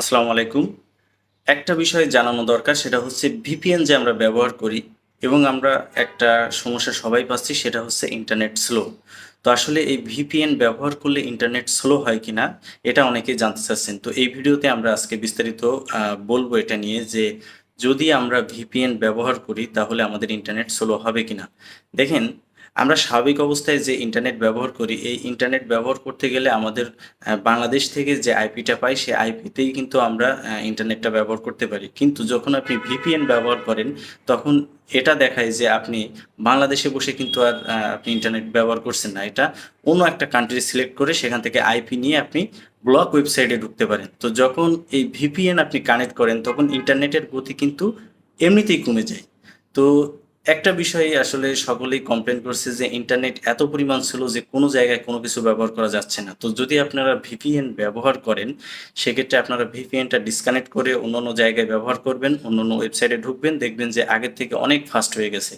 আসসালামু আলাইকুম। একটা বিষয় জানানো দরকার, সেটা হচ্ছে ভিপিএন যে আমরা ব্যবহার করি এবং আমরা একটা সমস্যা সবাই পাচ্ছি, সেটা হচ্ছে ইন্টারনেট স্লো তো আসলে এই ভিপিএন ব্যবহার করলে ইন্টারনেট স্লো হয় কিনা, এটা অনেকেই জানতে চাচ্ছেন। তো এই ভিডিওতে আমরা আজকে বিস্তারিত বলব এটা নিয়ে যে যদি আমরা ভিপিএন ব্যবহার করি, তাহলে আমাদের ইন্টারনেট স্লো হবে কিনা। দেখেন আমরা স্বাভাবিক অবস্থায় যে ইন্টারনেট ব্যবহার করি, এই ইন্টারনেট ব্যবহার করতে গেলে আমাদের বাংলাদেশ থেকে যে আইপিটা পাই সেই আইপিতেই কিন্তু আমরা ইন্টারনেটটা ব্যবহার করতে পারি। কিন্তু যখন আপনি ভিপিএন ব্যবহার করেন, তখন এটা দেখায় যে আপনি বাংলাদেশে বসে কিন্তু আর আপনি ইন্টারনেট ব্যবহার করছেন না। এটা অন্য একটা কান্ট্রি সিলেক্ট করে সেখান থেকে আইপি নিয়ে আপনি ব্লক ওয়েবসাইটে ঢুকতে পারেন। তো যখন এই ভিপিএন আপনি কানেক্ট করেন, তখন ইন্টারনেটের গতি কিন্তু এমনিতেই কমে যায়। তো একটা বিষয়ে আসলে সকলেই কমপ্লেন করছে যে ইন্টারনেট এত পরিমাণ ছিল যে কোনো জায়গায় কোনো কিছু ব্যবহার করা যাচ্ছে না। তো যদি আপনারা ভিপিএন ব্যবহার করেন, সেক্ষেত্রে আপনারা ভিপিএনটা ডিসকানেক্ট করে অন্য জায়গায় ব্যবহার করবেন, অন্য অন্য ওয়েবসাইটে ঢুকবেন, দেখবেন যে আগের থেকে অনেক ফাস্ট হয়ে গেছে।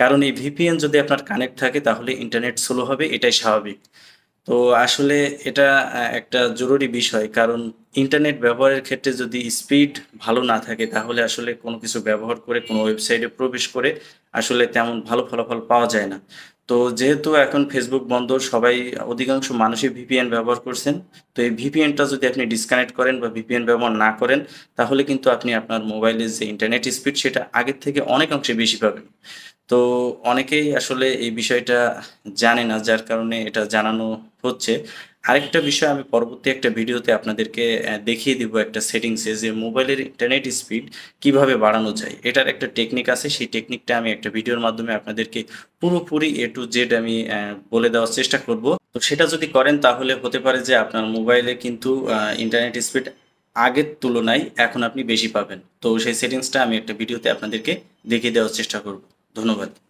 কারণ এই ভিপিএন যদি আপনার কানেক্ট থাকে, তাহলে ইন্টারনেট স্লো হবে, এটাই স্বাভাবিক। তো আসলে এটা একটা জরুরি বিষয়। কারণ ইন্টারনেট ব্যবহারের ক্ষেত্রে যদি স্পিড ভালো না থাকে, তাহলে আসলে কোনো কিছু ব্যবহার করে, কোনো ওয়েবসাইটে প্রবেশ করে আসলে তেমন ভালো ফলাফল পাওয়া যায় না। তো যেহেতু এখন ফেসবুক বন্ধ, সবাই অধিকাংশ মানুষই ভিপিএন ব্যবহার করছেন। তো এই ভিপিএনটা যদি আপনি ডিসকানেক্ট করেন বা ভিপিএন ব্যবহার না করেন, তাহলে কিন্তু আপনি আপনার মোবাইলের যে ইন্টারনেট স্পিড সেটা আগের থেকে অনেকাংশে বেশি পাবেন। তো অনেকেই আসলে এই বিষয়টা জানে না, যার কারণে এটা জানানো হচ্ছে। আরেকটা বিষয় আমি পরবর্তী একটা ভিডিওতে আপনাদেরকে দেখিয়ে দিব একটা সেটিংসে যে মোবাইলের ইন্টারনেট স্পিড কীভাবে বাড়ানো যায়। এটার একটা টেকনিক আছে, সেই টেকনিকটা আমি একটা ভিডিওর মাধ্যমে আপনাদেরকে পুরোপুরি এ টু জেড আমি বলে দেওয়ার চেষ্টা করব। তো সেটা যদি করেন, তাহলে হতে পারে যে আপনার মোবাইলে কিন্তু ইন্টারনেট স্পিড আগের তুলনায় এখন আপনি বেশি পাবেন। তো সেই সেটিংসটা আমি একটা ভিডিওতে আপনাদেরকে দেখিয়ে দেওয়ার চেষ্টা করব। ধন্যবাদ।